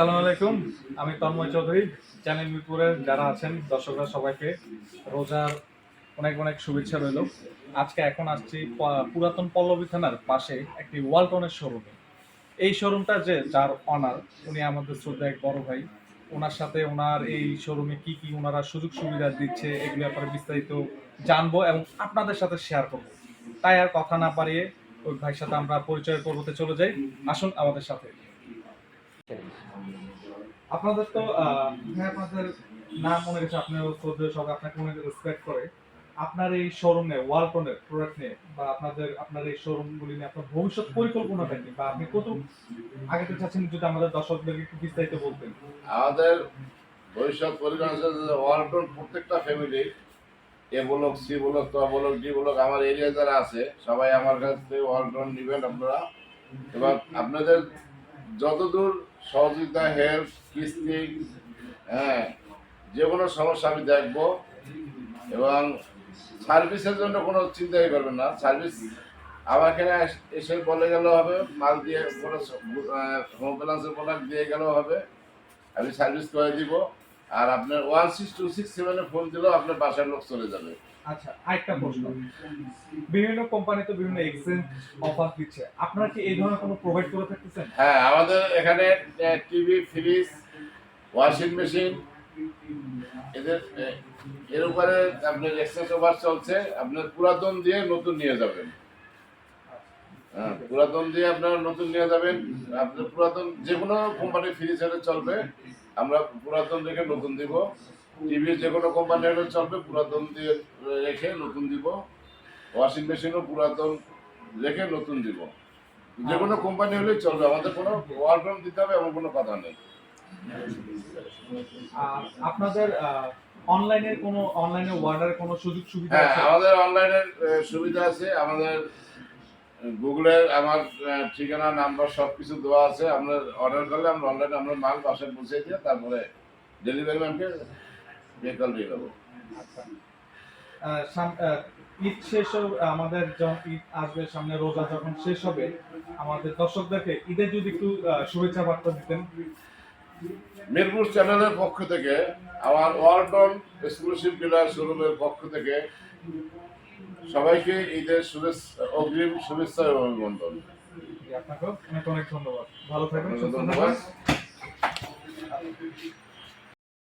আলাইকুম। আমি তন্ময় চৌধুরী। চ্যানেল মিরপুরের যারা আছেন, দর্শকরা সবাইকে রোজার অনেক অনেক শুভেচ্ছা রইল। আজকে এখন আসছি পুরাতন পল্লবী থানার পাশে একটি ওয়ালটনের শোরুমে এই শোরুমটা যে যার অনার উনি আমাদের শ্রদ্ধা এক বড় ভাই। ওনার সাথে ওনার এই শোরুমে কি কি ওনারা সুযোগ সুবিধা দিচ্ছে, এগুলো ব্যাপারে বিস্তারিত জানব এবং আপনাদের সাথে শেয়ার করব। তাই আর কথা না পারিয়ে ওই ভাইয়ের সাথে আমরা পরিচয় পর্বতে চলে যাই। আসুন আমাদের সাথে। আপনাদের তো হ্যাঁ আপনাদের নাম মনে গেছে, আপনার শ্রদ্ধেয় সব আপনাকে মনে রেসপেক্ট করে। আপনার এই শোরুমে ওয়ালটনের প্রোডাক্ট নিয়ে, বা আপনাদের, আপনার এই শোরুমগুলি নিয়ে আপনার ভবিষ্যৎ পরিকল্পনাটা কি বা আপনি কত আগে তো চাচ্ছেন যদি আমাদের দর্শকদেরকে একটু বিস্তারিত বলতেন। আমাদের ভবিষ্যৎ পরিকল্পনা ওয়ালটন প্রত্যেকটা ফ্যামিলি এ বলক, সি বলক, ত বলক, ডি বলক, আমার এরিয়া যারা আছে, সবাই আমার কাছ থেকে ওয়ালটন নেবেন আপনারা। এবার আপনাদের যতদূর সহযোগিতা হেল্প কিস্তি হ্যাঁ যে কোনো সমস্যা আমি দেখব। এবং সার্ভিসের জন্য কোনো চিন্তাই করবেন না। সার্ভিস আমার এখানে এসে বলে গেলেও হবে, মাল দিয়ে কোনো হোম প্রোডাক্ট দিয়ে গেলেও হবে। আমি সার্ভিস করে দিব। আর আপনার ওয়ান সিক্স টু সিক্স সেভেনে ফোন দিলেও আপনার বাসার লোক চলে যাবে। আচ্ছা আরেকটা প্রশ্ন। বিভিন্ন কোম্পানি তো বিভিন্ন এক্সচেঞ্জ অফার দিচ্ছে। আপনারা কি এই ধরনের কোনো প্রোভাইড করে থাকতেছেন? হ্যাঁ আমাদের এখানে টিভি ফ্রিজ ওয়াশিং মেশিন এদের এর উপরে আপনার এক্সচেঞ্জ ওভার চলছে আপনার পুরাতন দিয়ে নতুন নিয়ে যাবেন। হ্যাঁ পুরাতন দিয়ে আপনার নতুন নিয়ে যাবেন আপনার পুরাতন যে কোনো কোম্পানির ফ্রিজ হলে চলবে। আমরা পুরাতন রেখে নতুন দিব। টিভি যে কোনো কোম্পানি হলে চলবে পুরাতন দিয়ে রেখে নতুন দিব। ওয়াশিং মেশিনও পুরাতন রেখে নতুন দিব। যে কোনো কোম্পানি হলেই চলবে আমাদের কোনো ওয়ালটন দিতে হবে এমন কোনো কথা নেই। আপনাদের অনলাইনের কোনো অনলাইনে অর্ডারের কোনো সুযোগ সুবিধা হ্যাঁ আমাদের অনলাইনের সুবিধা আছে। আমাদের গুগলের আমার ঠিকানা, নাম্বার সব কিছু দেওয়া আছে। আমরা অর্ডার করলে আমরা অনলাইনে আমরা মাল বাসায় পৌঁছে দিয়ে তারপরে ডেলিভারি ম্যানকে বেকাল দিয়ে দেবো। আচ্ছা। ঈদ শেষ আমাদের ঈদ আসবে, সামনে রোজা যখন শেষ হবে, আমাদের দর্শকদেরকে ঈদের যদি একটু শুভেচ্ছা বার্তা দিতেন। মিরপুর চ্যানেলের পক্ষ থেকে আমার ওয়ার্ডন এক্সক্লুসিভ ডিলার শোরুমের পক্ষ থেকে সবাইকে ঈদের শুভেচ্ছা অগ্রিম শুভেচ্ছা এবং অভিনন্দন। আপনাকেও অনেক অনেক ধন্যবাদ। ভালো থাকবেন। ধন্যবাদ।